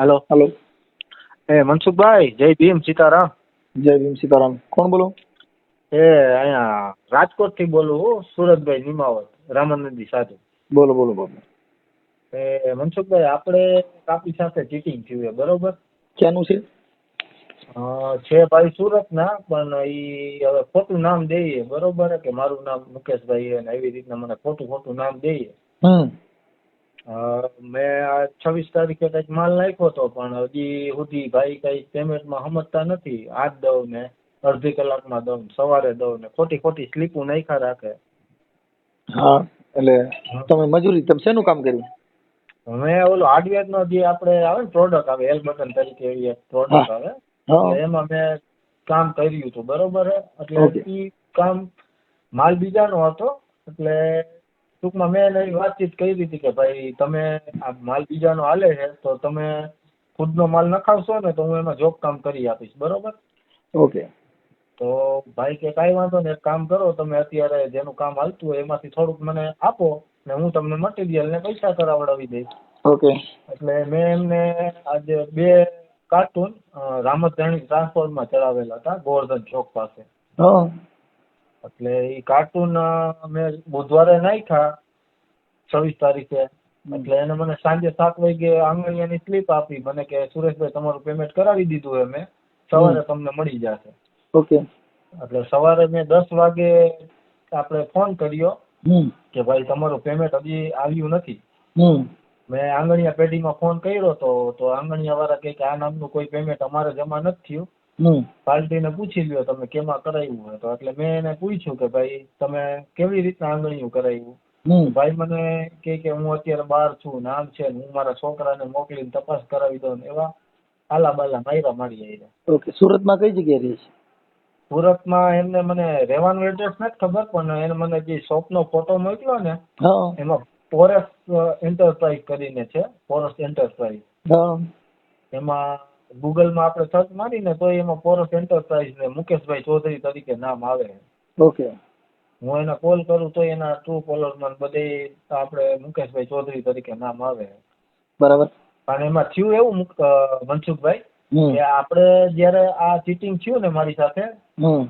Hello hello એ મનસુખભાઈ જય ભીમ સીતારામ જય ભીમ સીતારામ કોણ બોલો એ અહીંયા રાજકોટથી બોલું હું સુરતભાઈ નિમાવત રામાનંદી સાથે બોલો બોલો બોલો. એ મનસુખભાઈ આપણે કાપી સાથે ચીટિંગ થયું છે બરોબર? ક્યાંનું છે? છે ભાઈ સુરતના પણ ઈ હવે ખોટું નામ દઈએ બરોબર? કે મારું નામ મુકેશભાઈ એવી રીતના મને ખોટું ખોટું નામ દઈએ. હમ. મેં આ છવ્વીસ તારીખે કંઈક માલ નાખ્યો હતો પણ હજી સુધી ભાઈ કંઈ પેમેન્ટમાં સમજતા નથી. આજ દઉં ને અડધી કલાકમાં દઉં ને સવારે દઉં ને ખોટી ખોટી સ્લીપો નાખ્યા રાખે. હા એટલે તમે મજૂરી તમે શેનું કામ કર્યું? મેં ઓલો હાર્ડવેરનો જે આપણે આવે ને પ્રોડક્ટ આવે એલ બટન તરીકે એવી એક પ્રોડક્ટ આવે એમાં મેં કામ કર્યું હતું બરોબર એટલે એ કામ માલ બીજાનો હતો એટલે ટૂંકમાં મેં એને એવી વાતચીત કરી હતી કે ભાઈ તમે આ માલ બીજાનો હાલે છે તો તમે ખુદનો માલ નખાવશો ને તો હું એમાં જોબ કામ કરી આપીશ બરોબર? ઓકે. તો ભાઈ કે કાંઈ વાંધો નહીં એક કામ કરો તમે અત્યારે જેનું કામ હાલતું હોય એમાંથી થોડુંક મને આપો ને હું તમને મટીરિયલ ને પૈસા કરાવડાવી દઈશ. ઓકે. એટલે મેં એમને આજે બે કાર્ટૂન રામતરાણી ટ્રાન્સફોર્મમાં ચડાવેલા હતા ગોવર્ધન ચોક પાસે. હા. એટલે એ કાર્ટૂન મેં બુધવારે નાખ્યા છવ્વીસ તારીખે. એટલે એને મને સાંજે સાત વાગે આંગળીયાની સ્લીપ આપી. મને કે સુરેશભાઈ તમારું પેમેન્ટ કરાવી દીધું છે મેં સવારે તમને મળી જશે. ઓકે. એટલે સવારે મેં દસ વાગે આપણે ફોન કર્યો કે ભાઈ તમારું પેમેન્ટ હજી આવ્યું નથી. મેં આંગણિયા પેઢીમાં ફોન કર્યો તો તો આંગણિયા વાળા કે આ નામનું કોઈ પેમેન્ટ અમારે જમા નથી થયું. હમ. પાર્ટીને પૂછી લ્યો તમે કેમાં કરાવ્યું હોય તો. એટલે મેં એને પૂછ્યું કે ભાઈ તમે કેવી રીતના આંગળીયું કરાવ્યું હમ. ભાઈ મને કહે કે હું અત્યારે બહાર છું ને આમ છે ને હું મારા છોકરાને મોકલીને તપાસ કરાવી દઉં ને એવા આલા બાલા માયરા મારી આવ્યા ઓકે સુરતમાં કઈ જગ્યાએ રહે છે? સુરતમાં એમને મને રહેવાનું એડ્રેસ નથી ખબર પણ એને મને જે શોપનો ફોટો મોકલ્યો ને એમાં ફોરેસ્ટ એન્ટરપ્રાઇઝ કરીને છે ફોરેસ્ટ એન્ટરપ્રાઇઝ એમાં ગૂગલમાં આપણે સર્ચ મારીને તો એમાં પોરસ એન્ટરપ્રાઇઝ ને મુકેશભાઈ ચૌધરી તરીકે નામ આવે. ઓકે. હું એને કોલ કરું તો એના ટ્રુ કોલરમાં બધે આપણે મુકેશભાઈ ચૌધરી તરીકે નામ આવે. બરાબર. અને એમાં થયું એવું મનસુખભાઈ કે આપણે જયારે આ ચીટિંગ થયું ને મારી સાથે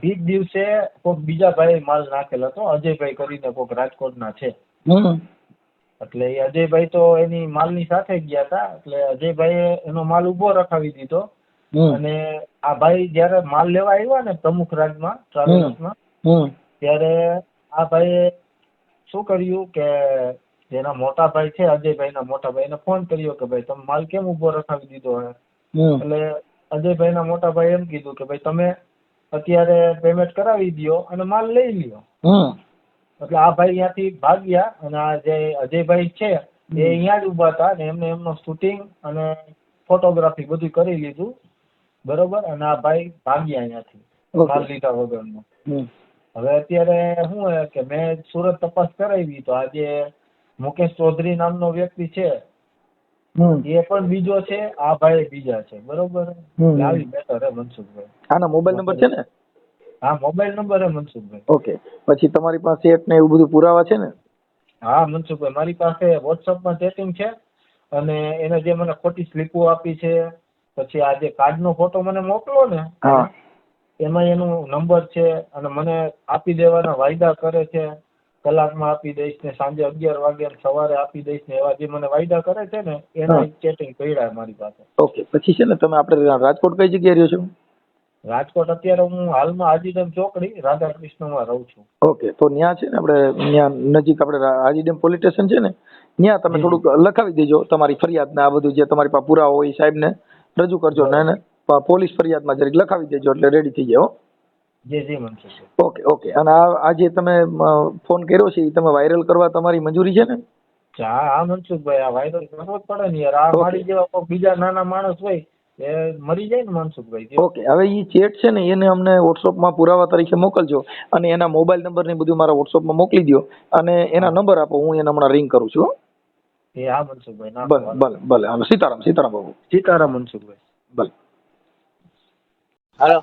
એ જ દિવસે કોઈક બીજા ભાઈ માલ નાખેલ હતો અજયભાઈ કરીને કોઈક રાજકોટના છે. એટલે એ અજયભાઈ તો એની માલની સાથે ગયા હતા. એટલે અજયભાઈએ એનો માલ ઊભો રખાવી દીધો. અને આ ભાઈ જયારે માલ લેવા આવ્યા ને પ્રમુખ રાજમાં ટ્રાવેલ્સમાં ત્યારે આ ભાઈએ શું કર્યું કે જેના મોટા ભાઈ છે અજયભાઈ ના મોટા ભાઈને ફોન કર્યો કે ભાઈ તમે માલ કેમ ઊભો રખાવી દીધો હે? એટલે અજયભાઈ ના મોટા ભાઈ એમ કીધું કે ભાઈ તમે અત્યારે પેમેન્ટ કરાવી દ્યો અને માલ લઈ લ્યો. એટલે આ ભાઈ ત્યાંથી ભાગ્યા અને આ જે અજયભાઈ છે એ અહીંયા જ ઊભા હતા ને એમને એમનો શૂટિંગ અને ફોટોગ્રાફી બધું કરી લીધું. બરોબર? અને આ ભાઈ ભાગ્યા અહીંયાથી માલ લીધા વગરનો. હવે અત્યારે શું હે કે મેં સુરત તપાસ કરાવી તો આજે મુકેશ ચૌધરી નામનો વ્યક્તિ છે. હમ. એ પણ બીજો છે આ ભાઈ બીજા છે. બરોબર? આવી મેટર હે મનસુખભાઈ. આના મોબાઈલ નંબર છે ને? હા મોબાઈલ નંબર હે મનસુખભાઈ. ઓકે. પછી તમારી પાસે એક ને એવું બધું પુરાવા છે ને? હા મનસુખભાઈ મારી પાસે વોટ્સઅપમાં ચેટિંગ છે અને એને જે મને ખોટી સ્લીપો આપી છે પછી આ જે કાર્ડનો ફોટો મને મોકલો ને હા. એમાં એનો નંબર છે અને મને આપી દેવાના વાયદા કરે છે. કલાકમાં આપી દઈશ ને સાંજે અગિયાર વાગે સવારે આપી દઈશ ને એવા જે મને વાયદા કરે છે ને એના ચેટિંગ કર્યા મારી પાસે. ઓકે. પછી છે ને તમે આપણે રાજકોટ કઈ જગ્યાએ રહ્યો છો? રાજકોટ અત્યારે હું હાલમાં હાજીડેમ ચોકડી રાધાકૃષ્ણમાં રહું છું. ઓકે તો ન્યા છે ને આપણે ન્યા નજીક આપણે હાજીડેમ પોલીસ સ્ટેશન છે ને ત્યાં તમે થોડુંક લખાવી દેજો તમારી ફરિયાદ ને આ બધું જે તમારી પાસે પુરાવા હોય સાહેબ સાહેબને રજૂ કરજો ને પોલીસ ફરિયાદમાં જરીક લખાવી દેજો એટલે રેડી થઈ જાય જી જી મનસુખભાઈ ઓકે ઓકે અને આ આ જે તમે ફોન કર્યો છે એ તમે વાયરલ કરવા તમારી મંજૂરી છે ને? હા હા મનસુખભાઈ આ વાયરલ કરવો જ પડે ને યાર. આ. મારી જેવા કોઈ બીજા નાના માણસ હોય એ મરી જાય ને મનસુખભાઈ ઓકે હવે એ ચેટ છે ને એને અમને વોટ્સઅપમાં પુરાવા તરીકે મોકલજો અને એના મોબાઈલ નંબર ને બધું મારા વોટ્સઅપમાં મોકલી દો અને એના નંબર આપો હું એને હમણાં રિંગ કરું છું એ હા મનસુખભાઈ ના ભલે ભલે ભલે હાલો સીતારામ સીતારામ બાબુ. સીતારામ મનસુખભાઈ. ભલે. હાલો.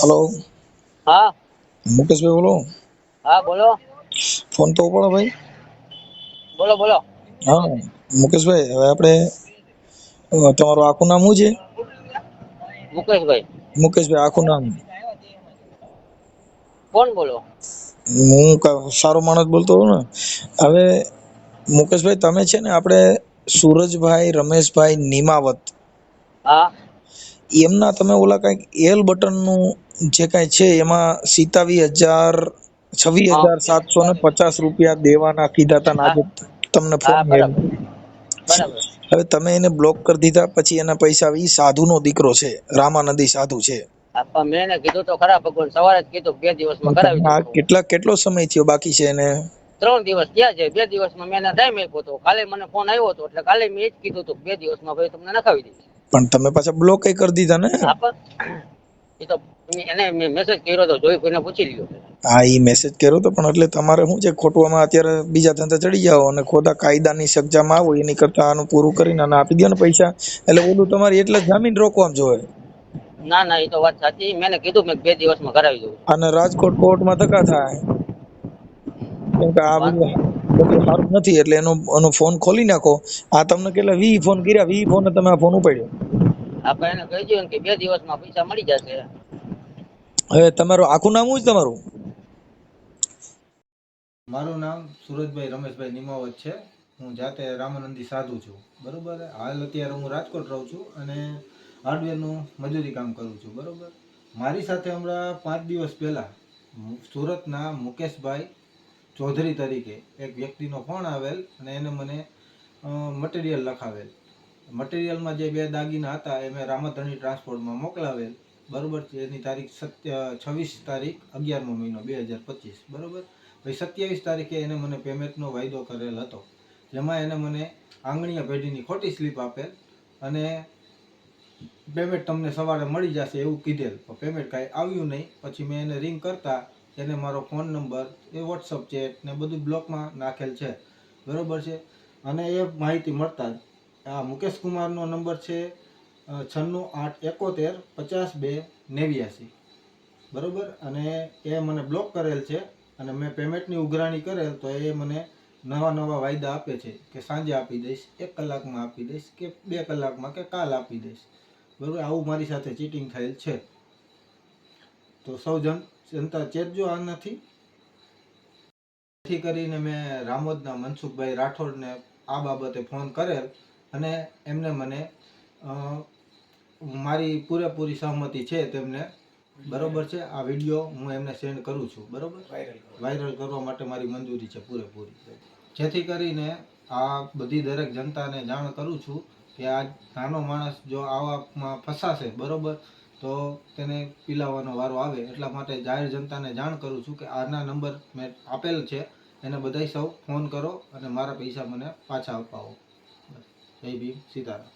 હલો. હા. મુકેશભાઈ બોલો. હા બોલો. ફોન તો ઉપાડો ભાઈ. બોલો બોલો. હા મુકેશભાઈ હવે આપણે તમારું આખું નામ શું છે? મુકેશભાઈ. મુકેશભાઈ આખું નામ. કોણ બોલો? હું સારો માણસ બોલતો હોઉં ને. હવે મુકેશભાઈ તમે છે ને આપણે સુરજભાઈ રમેશભાઈ નિમાવત. હા. એમના તમે ઓલા કંઈક એલ બટનનું જે કાંઈ છે એમાં સિત્તાવીસ હજાર છવ્વીસ હજાર સાતસો ને પચાસ રૂપિયા દેવાના કીધા હતા ને આજે તમને ફોન બરાબર. હવે તમે એને બ્લોક કરી દીધા પછી એના પૈસા એ સાધુનો દીકરો છે રામાનંદી સાધુ છે. મેં કીધું તો ખરા ભગવાન સવારે જ કીધું બે દિવસમાં કરાવી કેટલા કેટલો સમય થયો બાકી છે એને? ત્રણ દિવસ થયા છે બે દિવસમાં મેં ટાઈમ આપ્યો હતો કાલે મને ફોન આવ્યો હતો એટલે કાલે મેં એ જ કીધું હતું બે દિવસમાં ભાઈ તમને નખાવી દઈશ. પણ તમે પાછા બ્લોક કરી દીધા ને? એ તો એને મેસેજ કર્યો તો જોઈ કોઈને પૂછી લ્યો. હા એ મેસેજ કર્યો તો પણ એટલે તમારે શું છે ખોટું આમાં અત્યારે બીજા ધંધા ચડી જાઓ અને ખોટા કાયદાની સજામાં આવો એની કરતા આનું પૂરું કરીને અને આપી દો ને પૈસા. એટલે ઓલું તમારી એટલે જામીન રોકવામાં જોવે. ના ના એ તો વાત સાચી. મેં કીધું મેં બે દિવસમાં કરાવી દઉં. અને રાજકોટ કોર્ટમાં ધક્કા થાય. કેમ કે આ બધું બધું સારું નથી એટલે એનો એનો ફોન ખોલી નાખો. આ તમને કેટલા વી ફોન કર્યા વી ફોન તમે આ ફોન ઉપાડ્યો. આપણે એને કહી દઉં કે બે દિવસમાં પૈસા મળી જશે. હવે તમારું આખું નામ શું છે તમારું? મારું નામ સુરજભાઈ રમેશભાઈ નિમાવત છે. હું જાતે રામાનંદી સાધુ છું. બરોબર? હાલ અત્યારે હું રાજકોટ રહું છું અને હાર્ડવેરનું મજૂરી કામ કરું છું. બરોબર? મારી સાથે હમણાં પાંચ દિવસ પહેલાં સુરતના મુકેશભાઈ ચૌધરી તરીકે એક વ્યક્તિનો ફોન આવેલ અને એને મને મટીરિયલ લખાવેલ. મટીરિયલમાં જે બે દાગીના હતા, એ મેં રામાધણી ટ્રાન્સપોર્ટમાં મોકલાવેલ. બરોબર છે? એની તારીખ સત્ય, છવ્વીસ તારીખ અગિયારમો મહિનો, બે હજાર પચીસ. બરોબર? પછી સત્યાવીસ તારીખે એને મને પેમેન્ટનો વાયદો કરેલ હતો, જેમાં એને મને આંગણીયા પેઢીની ખોટી સ્લીપ આપેલ અને પેમેન્ટ તમને સવારે મળી જશે એવું કીધેલ. પણ પેમેન્ટ કાંઈ આવ્યું નહીં. પછી મેં એને રિંગ કરતા એને મારો ફોન નંબર, એ વોટ્સઅપ ચેટ ને બધું બ્લોકમાં નાખેલ છે. બરાબર છે? અને એ માહિતી મળતા જ આ મુકેશ કુમારનો નંબર છે છન્નું આઠ એકોતેર પચાસ બે નેવ્યાસી. બરાબર? અને એ મને બ્લોક કરેલ છે અને મેં પેમેન્ટની ઉઘરાણી કરેલ તો એ મને નવા નવા વાયદા આપે છે કે સાંજે આપી દઈશ, એક કલાકમાં આપી દઈશ કે બે કલાકમાં કે કાલ આપી દઈશ. બરાબર? આવું મારી સાથે ચીટિંગ થયેલ છે. તો સૌ જન, જનતા ચેતજો આનાથી. જેથી કરીને મેં રામોદના મનસુખભાઈ રાઠોડને આ બાબતે ફોન કરેલ અને એમને મને મારી પૂરેપૂરી સહમતિ છે તેમને. બરોબર છે? આ વીડિયો હું એમને સેન્ડ કરું છું. બરોબર? વાયરલ કરવા માટે મારી મંજૂરી છે પૂરેપૂરી. જેથી કરીને આ બધી દરેક જનતાને જાણ કરું છું કે આ નાનો માણસ જો આવામાં ફસાશે બરોબર? તો તેને પીલાવાનો વારો આવે. એટલા માટે જાહેર જનતાને જાણ કરું છું કે આના નંબર મેં આપેલ છે. એને બધાય સૌ ફોન કરો અને મારા પૈસા મને પાછા અપાવો. જય ભીમ સીતારામ